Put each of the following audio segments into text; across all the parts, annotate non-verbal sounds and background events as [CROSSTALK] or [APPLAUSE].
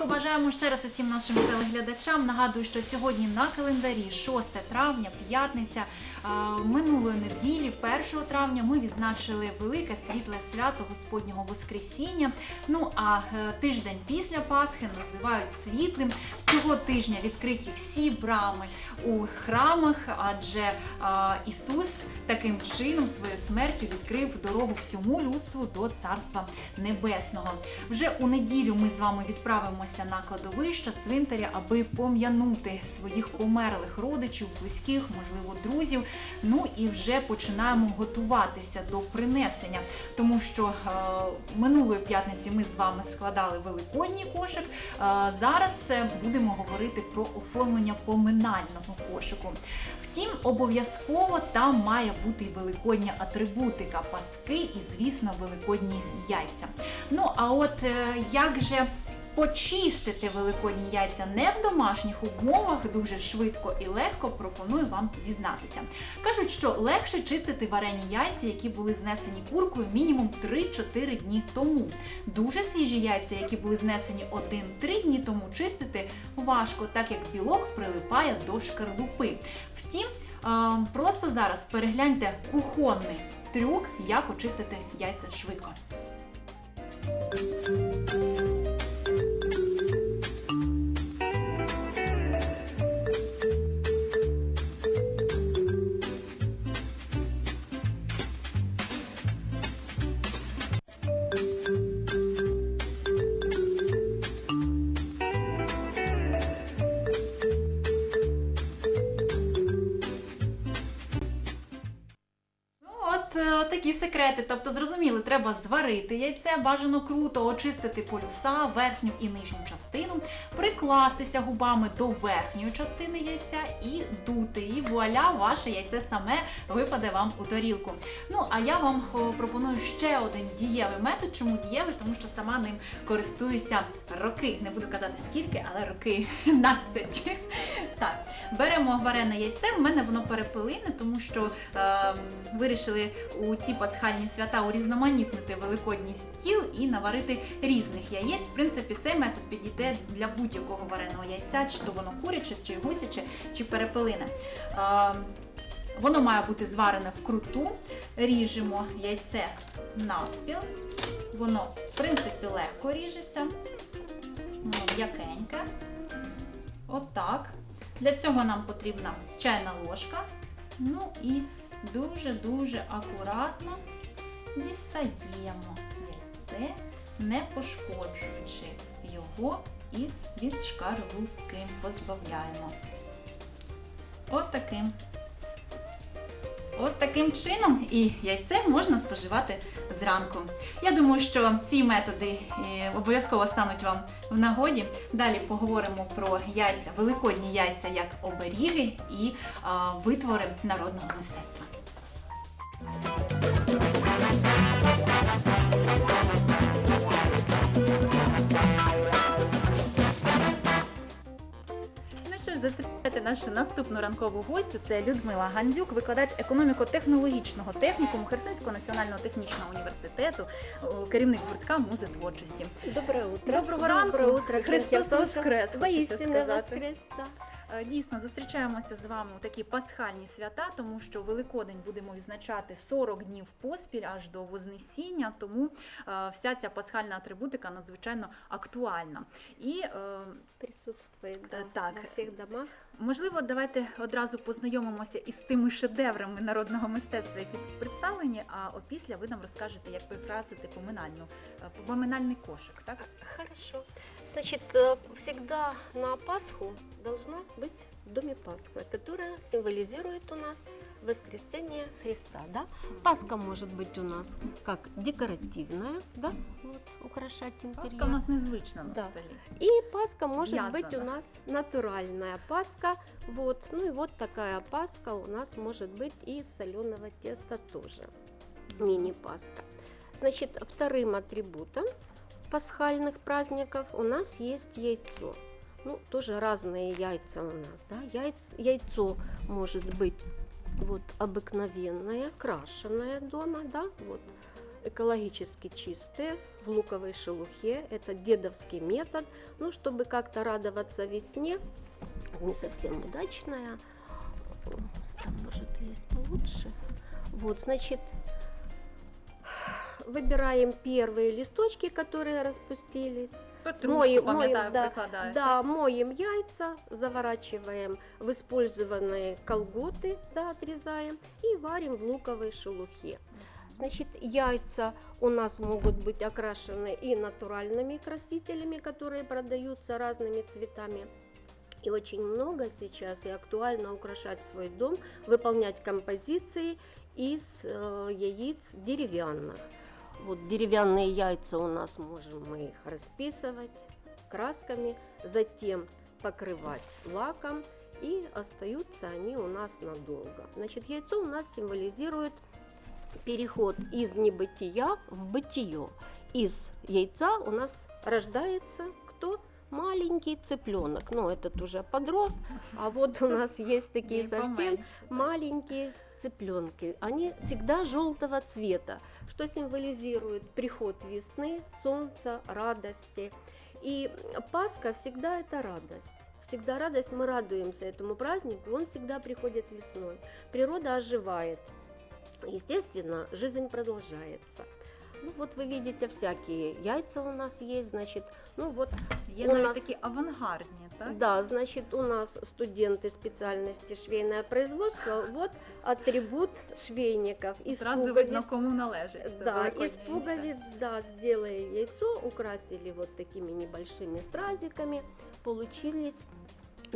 ранку бажаємо ще раз усім нашим телеглядачам. Нагадую, що сьогодні на календарі 6 травня, п'ятниця. Минулої неділі, 1 травня, ми відзначили велике світле свято Господнього Воскресіння. Ну а е, тиждень після Пасхи називають світлим. Цього тижня відкриті всі брами у храмах, адже Ісус таким чином своєю смертю відкрив дорогу всьому людству до Царства Небесного. Вже у неділю ми з вами відправимося на кладовище цвинтаря, аби пом'янути своїх померлих родичів, близьких, можливо, друзів. Ну і вже починаємо готуватися до принесення, тому що е, минулої п'ятниці ми з вами складали великодній кошик. Е, зараз е, будемо говорити про оформлення поминального кошику. Втім, обов'язково там має бути і великодня атрибутика, паски і, звісно, великодні яйця. Ну а от е, як же почистити великодні яйця не в домашніх умовах дуже швидко і легко, пропоную вам дізнатися. Кажуть, що легше чистити варені яйця, які були знесені куркою мінімум 3-4 дні тому. Дуже свіжі яйця, які були знесені 1-3 дні тому, чистити важко, так як білок прилипає до шкарлупи. Втім, просто зараз перегляньте кухонний трюк, як очистити яйця швидко. Такі секрети. Тобто, зрозуміли, треба зварити яйце, бажано круто очистити полюса, верхню і нижню частину, прикластися губами до верхньої частини яйця і дути. І вуаля, ваше яйце саме випаде вам у тарілку. Ну, а я вам пропоную ще один дієвий метод. Чому дієвий? Тому що сама ним користуюся роки. Не буду казати скільки, але роки [LAUGHS] 15. Так, беремо варене яйце. У мене воно перепилине, тому що е, вирішили у ці пасхальні свята урізноманітнити великодній стіл і наварити різних яєць. В принципі, цей метод підійде для будь-якого вареного яйця, чи то воно куряче, чи гусяче, чи перепилине. Е, Воно має бути зварене вкруту. Ріжемо яйце навпіл. Воно, в принципі, легко ріжеться. М'якеньке. Отак. Для цього нам потрібна чайна ложка. Ну і дуже-дуже акуратно дістаємо яйце, не пошкоджуючи його із від шкарлупки. Позбавляємо. От. От таким чином і яйце можна споживати зранку. Я думаю, що ці методи е, обов'язково стануть вам в нагоді. Далі поговоримо про яйця, великодні яйця як оберіги і витвори народного мистецтва. Ну що ж, зустрічайте нашу наступну ранкову гостю. Це Людмила Гандзюк, викладач економіко-технологічного технікуму Херсонського національного технічного університету, керівник гуртка музи творчості. Доброе утро. Доброго ранку. Доброе утро. Христос воскрес, воскрес. Е, Дійсно, зустрічаємося з вами у такі пасхальні свята, тому що Великодень будемо відзначати 40 днів поспіль аж до Вознесіння, тому е, вся ця пасхальна атрибутика надзвичайно актуальна. І е, Присутствует да, так. во всех домах. Можливо, давайте одразу познайомимося із тими шедеврами народного мистецтва, які тут представлені. А опісля ви нам розкажете, як прикрасити поминальну е, поминальний кошик. Так Хорошо. Значит, э, всегда на Пасху должна быть в доме Пасха, которая символизирует у нас воскресение Христа. Да? Пасха может быть у нас как декоративная, да? вот, украшать интерьер. Паска у нас незвична на Да. столі. И Пасха может Вязаная. быть у нас натуральная Пасха. Вот. Ну и вот такая Пасха у нас может быть и из соленого теста тоже. Мини-Пасха. Значит, вторым атрибутом пасхальных праздников у нас есть яйцо. Ну, тоже разные яйца у нас, да. Яйц, яйцо может быть вот обыкновенное, крашеное дома, да, вот экологически чистые, в луковой шелухе. Это дедовский метод. Ну, чтобы как-то радоваться весне, не совсем удачная. Там, может, есть получше. Вот, значит, выбираем первые листочки, которые распустились. Петрушку, Моє- пам'ятаю, моє, да, прикладаєте. Да, моем яйца, заворачиваем в использованные колготы, да, отрезаем и варим в луковой шелухе. Значит, яйца у нас могут быть окрашены и натуральными красителями, которые продаются разными цветами. И очень много сейчас и актуально украшать свой дом, выполнять композиции из э, яиц деревянных. Вот деревянные яйца у нас можем мы их расписывать красками, затем покрывать лаком, и остаются они у нас надолго. Значит, яйцо у нас символизирует переход из небытия в бытие. Из яйца у нас рождается кто? Маленький цыпленок. Ну, этот уже подрос, а вот у нас есть такие совсем маленькие цыпленки. Они всегда желтого цвета, что символизирует приход весны, солнца, радости. И Пасха всегда это радость. Всегда радость, мы радуемся этому празднику, он всегда приходит весной. Природа оживает. Естественно, жизнь продолжается. Ну вот вы видите, всякие яйца у нас есть, значит, ну вот Є у навіть нас- такі авангардні, так? да, значит, у нас студенты специальности швейное производство. Вот атрибут швейников. Из Зразу пуговиц. видно, кому належить. це Да, великоднє из яйце. пуговиц, да, сделали яйцо, украсили вот такими небольшими стразиками, получились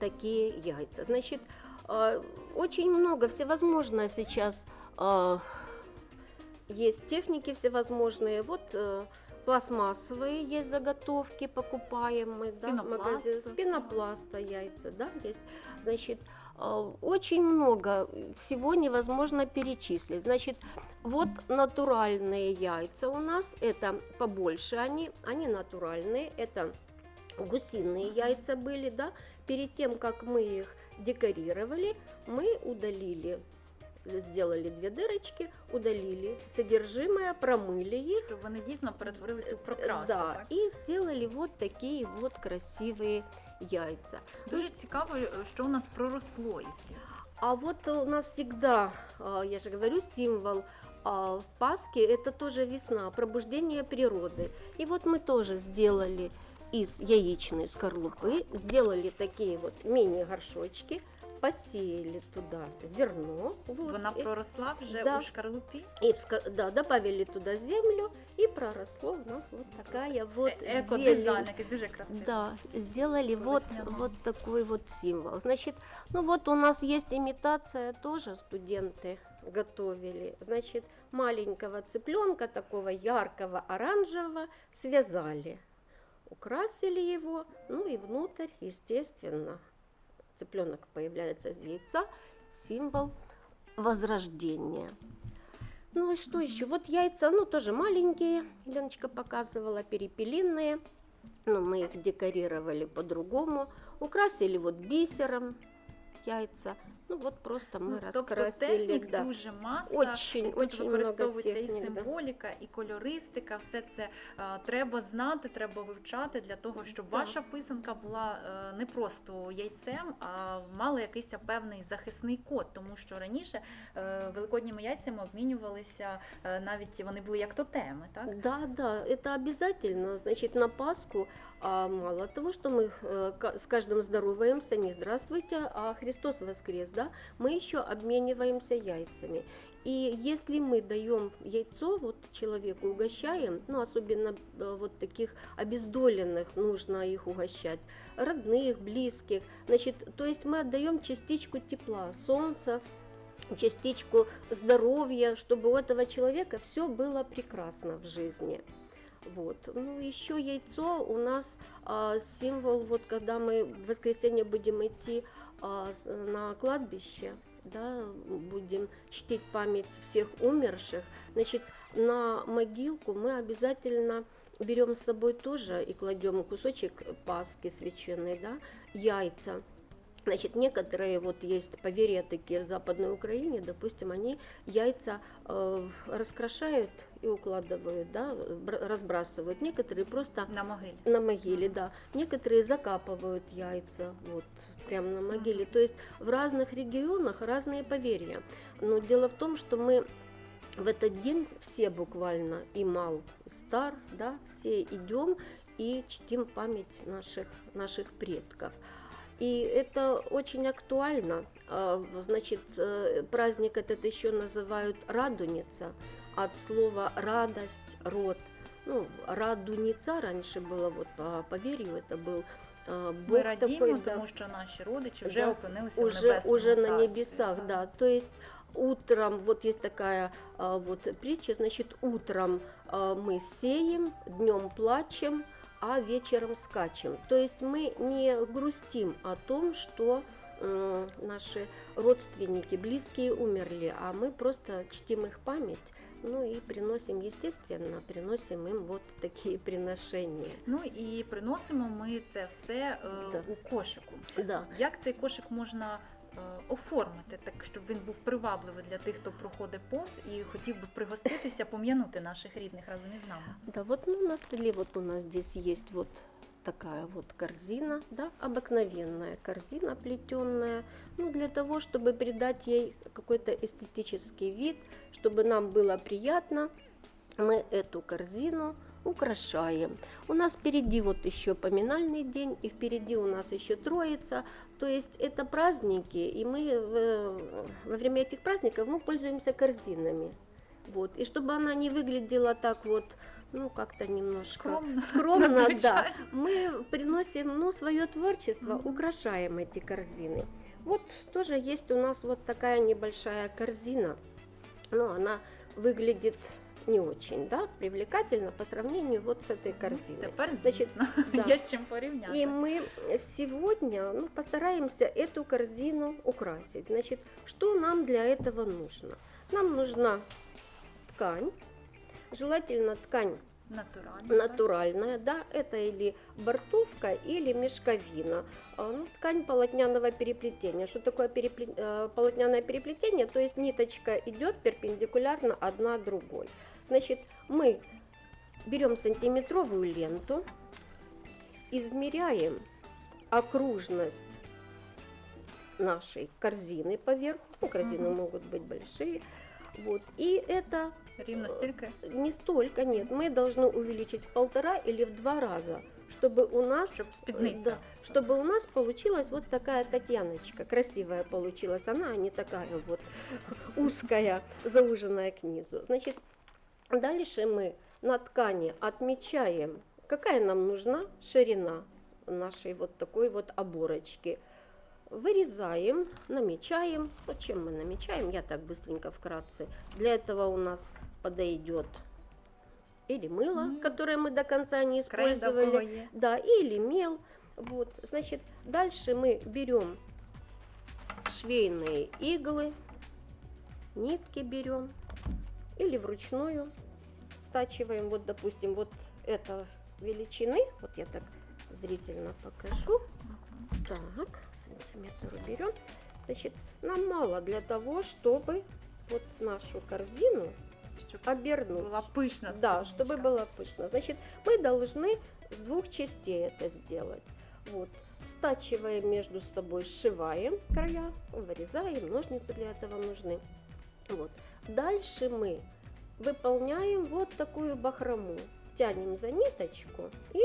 такие яйца. Значит, э, очень много всевозможно сейчас э, есть техники всевозможные. Вот э, пластмассовые есть заготовки, покупаем мы, да, в пенопласта. магазин. С пенопласта яйца, да, есть. Значит, э, очень много всего невозможно перечислить. Значит, вот натуральные яйца у нас, это побольше они, они натуральные, это гусиные яйца были, да, перед тем, как мы их декорировали, мы удалили, сделали две дырочки, удалили содержимое, промыли их, Щоб вони дійсно перетворилися в прокраси. да, так? и сделали вот такие вот красивые яйца. Дуже цікаво, що у нас проросло із яєць. А вот у нас всегда, а, я же говорю, символ а, Пасхи – это тоже весна, пробуждение природы. И вот мы тоже сделали из яичной скорлупы, сделали такие вот мини-горшочки, посеяли туда зерно. Вот, Вона и, проросла вже да. у шкарлупі. в да, добавили туда землю, и проросло у нас вот такая вот Е- зелень. Дуже. Да, сделали вот, вот такой вот символ. Значит, ну вот у нас есть имитация, тоже студенты готовили. Значит, маленького цыпленка, такого яркого оранжевого, связали, украсили его, ну и внутрь, естественно, цыпленок появляется из яйца, символ возрождения. Ну и что еще? Вот яйца, ну тоже маленькие, Леночка показывала, перепелиные. Но мы их декорировали по-другому. Украсили вот бисером яйца. Ну вот просто мы Ну, тобто раскрасили. технік да. дуже маса. Очень, Тут очень много використовується і техник. да. символіка, і кольористика. Все це е, треба знати, треба вивчати для того, щоб Да. ваша писанка була е, не просто яйцем, а мала якийсь певний захисний код. Тому що раніше е, великодніми яйцями обмінювалися е, навіть вони були як тотеми, так? Да, да, это обязательно. Значит, на Пасху а, мало того, что мы э, ка- с каждым здороваемся, не здравствуйте, а Христос воскрес, да, мы еще обмениваемся яйцами. И если мы даем яйцо вот человеку, угощаем, ну особенно э, вот таких обездоленных, нужно их угощать, родных, близких, значит, то есть мы отдаем частичку тепла, солнца, частичку здоровья, чтобы у этого человека все было прекрасно в жизни. Вот. Ну, еще яйцо у нас а, символ, вот когда мы в воскресенье будем идти на кладбище, да, будем чтить память всех умерших, значит, на могилку мы обязательно берем с собой тоже и кладем кусочек паски священной, да, яйца. Значит, некоторые вот есть поверья такие в Западной Украине, допустим, они яйца э, раскрашают и укладывают, да, бр- разбрасывают. Некоторые просто На могилі. на могиле, да. Некоторые закапывают яйца, вот, прямо на могиле. То есть в разных регионах разные поверья. Но дело в том, что мы в этот день все буквально, и мал, и стар, да, все идем и чтим память наших, наших предков. И это очень актуально. А, Значит, э, праздник этот еще называют Радуница, от слова радость, род. Ну, Радуница раньше было, вот по поверью, это был а, Ми Бог радіємо, такой, да, тому що наші родичі вже Да. опинилися в уже, небесному уже на царстві. небесах, Так. да. То есть утром, вот есть такая а, вот притча, значит, утром а, мы сеем, днем плачем, а вечером скачем. То есть мы не грустим о том, что м, наши родственники, близкие умерли, а мы просто чтим их память, ну и приносим, естественно, приносим им вот такие [LAUGHS] приношения. Ну і приносимо ми це все е, Да. у кошику. Да. Як цей кошик можна оформити, так щоб він був привабливий для тих, хто проходить повз і хотів би пригоститися, пом'янути наших рідних разом із нами? Да, вот ну, на столе вот у нас здесь есть вот такая вот корзина, да, обыкновенная корзина плетенная, ну, для того, чтобы придать ей какой-то эстетический вид, чтобы нам было приятно, мы эту корзину украшаем. У нас впереди вот еще поминальный день, и впереди у нас еще Троица, то есть это праздники, и мы в- во время этих праздников мы пользуемся корзинами. Вот. И чтобы она не выглядела так вот, ну, как-то немножко Скромно. скромно, да, мы приносим, ну, свое творчество, Мгм. украшаем эти корзины. Вот тоже есть у нас вот такая небольшая корзина, но она выглядит не очень, да, привлекательно по сравнению вот с этой корзиной. Тепер, Значить, звісно, [LAUGHS] да. є з чим порівняти. И мы сегодня ну, постараемся эту корзину украсить. Значит, что нам для этого нужно? Нам нужна ткань, желательно ткань Натурально. натуральная, да, это или бортовка, или мешковина. А, Ну, ткань полотняного переплетения. Что такое перепле- э, полотняное переплетение? То есть ниточка идет перпендикулярно одна другой. Значит, мы берем сантиметровую ленту, измеряем окружность нашей корзины поверху. Ну, корзины Мгм. могут быть большие. Вот. И это Рівно стільки. не столько, нет. Мы должны увеличить в полтора или в два раза, чтобы у нас, Щоб спідниця. да, чтобы у нас получилась вот такая Татьяночка, красивая получилась она, а не такая вот узкая, зауженная к низу. Значит, дальше мы на ткани отмечаем, какая нам нужна ширина нашей вот такой вот оборочки. Вырезаем, намечаем. Ну, чем мы намечаем? Я так быстренько вкратце. Для этого у нас подойдет или мыло, Мгм. которое мы до конца не использовали. Да, или мел. Вот, значит, дальше мы берем швейные иглы, нитки берем или вручную стачиваем. Вот, допустим, вот это величины. Вот я так зрительно покажу. Так, сантиметр берем. Значит, нам мало для того, чтобы вот нашу корзину Щоб обернуть. була пишна Да, чтобы было пышно. Значит, мы должны с двух частей это сделать. Вот. Стачиваем между собой, сшиваем края, вырезаем, ножницы для этого нужны. Вот. Дальше мы выполняем вот такую бахрому. Тянем за ниточку и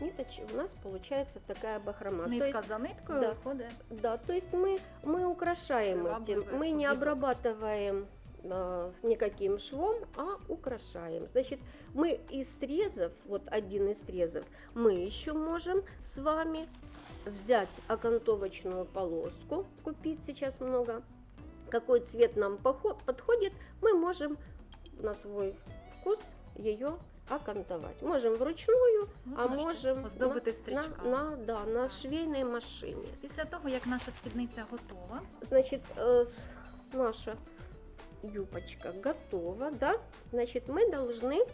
ниточ... у нас получается такая бахрома. То есть Нитка за ниткою да. виходить. да, то есть мы, мы украшаем этим, мы не обрабатываем э, никаким швом, а украшаем. Значит, мы из срезов, вот один из срезов, мы еще можем с вами взять окантовочную полоску, купить сейчас много, какой цвет нам похо- подходит, мы можем на свой вкус ее окантовать. Можем вручную, Ну, а можете можем оздобити на, стрічками. на, да, на швейной машине. Після того, як наша спідниця готова, Значит, э, наша юбочка готова, да? Значит, мы должны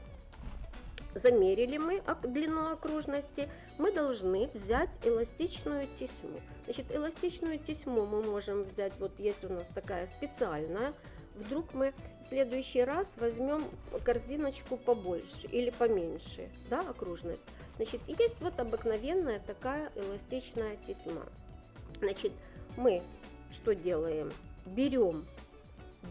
замерили мы ок- длину окружности, мы должны взять эластичную тесьму. Значит, эластичную тесьму мы можем взять, вот есть у нас такая специальная, вдруг мы в следующий раз возьмем корзиночку побольше или поменьше, да, окружность. Значит, есть вот обыкновенная такая эластичная тесьма. Значит, мы что делаем? Берем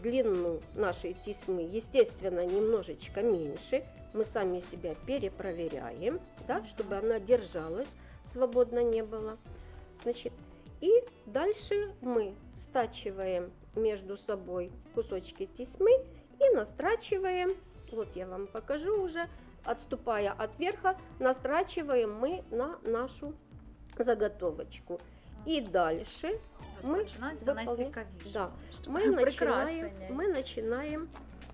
длину нашей тесьмы, естественно, немножечко меньше Мы сами себя перепроверяем, да, чтобы она держалась, свободно не было. Значит, и дальше мы стачиваем между собой кусочки тесьмы и настрачиваем. Вот я вам покажу уже, отступая от верха, настрачиваем мы на нашу заготовочку. И дальше мы Розпочинається выполня- найцікавіше. Да. Що мы начинаем, прикрашення. мы начинаем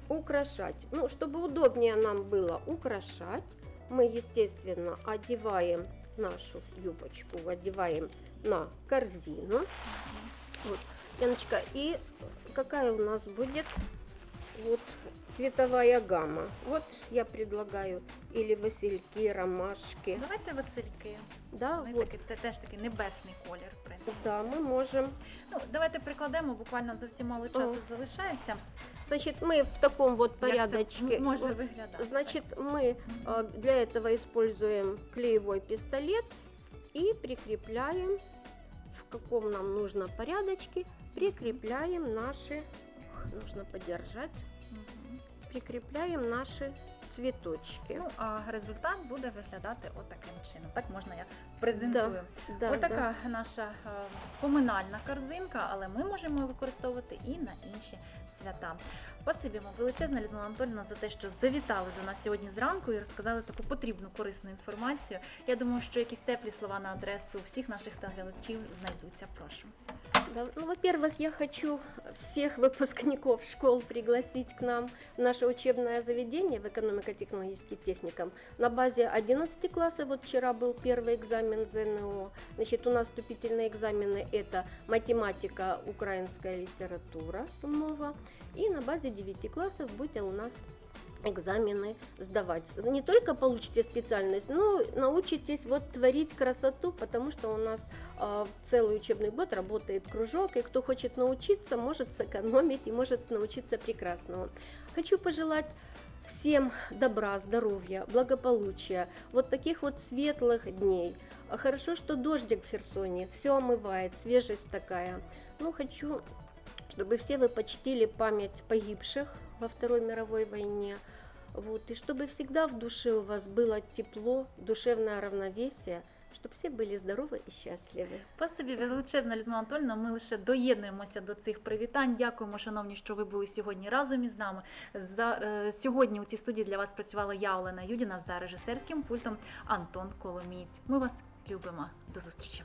украшать. Ну, чтобы удобнее нам было украшать, мы, естественно, одеваем нашу юбочку, одеваем на корзину. Вот, Яночка, и какая у нас будет вот цветовая гамма? Вот я предлагаю или васильки, ромашки. Давайте Васильки. Да, Вони вот, таки- це теж такий небесний колір, в принципі. да, мы можем Ну, давайте прикладемо, буквально зовсім мало часу О. залишається. Значит, мы в таком вот порядочке. Значит, мы а, для этого используем клеевой пистолет и прикрепляем в каком нам нужно порядочке, прикрепляем наши, нужно подержать, прикрепляем наши цветочки. Ну, а результат буде виглядати отаким чином. Так можна я презентую. да, Отака наша е, поминальна корзинка, але ми можемо використовувати і на інші свята. Спасибі вам величезна Людмила Анатольовна за те, що завітали до нас сьогодні зранку і розказали таку потрібну корисну інформацію. Я думаю, що якісь теплі слова на адресу всіх наших глядачів знайдуться. Прошу. Ну, во-первых, я хочу всех выпускников школ пригласить к нам в наше учебное заведение в экономико-технологический техникум. На базе 11 классов, вот вчера был первый экзамен ЗНО. Значит, у нас вступительные экзамены это математика, украинская литература, мова. И на базе 9 классов будет у нас экзамены сдавать. Не только получите специальность, но научитесь вот творить красоту, потому что у нас а, целый учебный год работает кружок, и кто хочет научиться, может сэкономить и может научиться прекрасному. Хочу пожелать всем добра, здоровья, благополучия, вот таких вот светлых дней. Хорошо, что дождик в Херсоне, все омывает, свежесть такая. Ну, хочу, чтобы все вы почтили память погибших во Второй мировой войне. Вот, и чтобы всегда в душе у вас было тепло, душевное равновесие, чтобы все были здоровы и счастливы. Спасибі величезна Людмила Анатольовна. Ми лише доєднуємося до цих привітань. Дякуємо, шановні, що ви були сьогодні разом із нами. За е, сьогодні у цій студії для вас працювала я, Олена Юдіна, за режисерським пультом Антон Коломієць. Ми вас любимо. До зустрічі.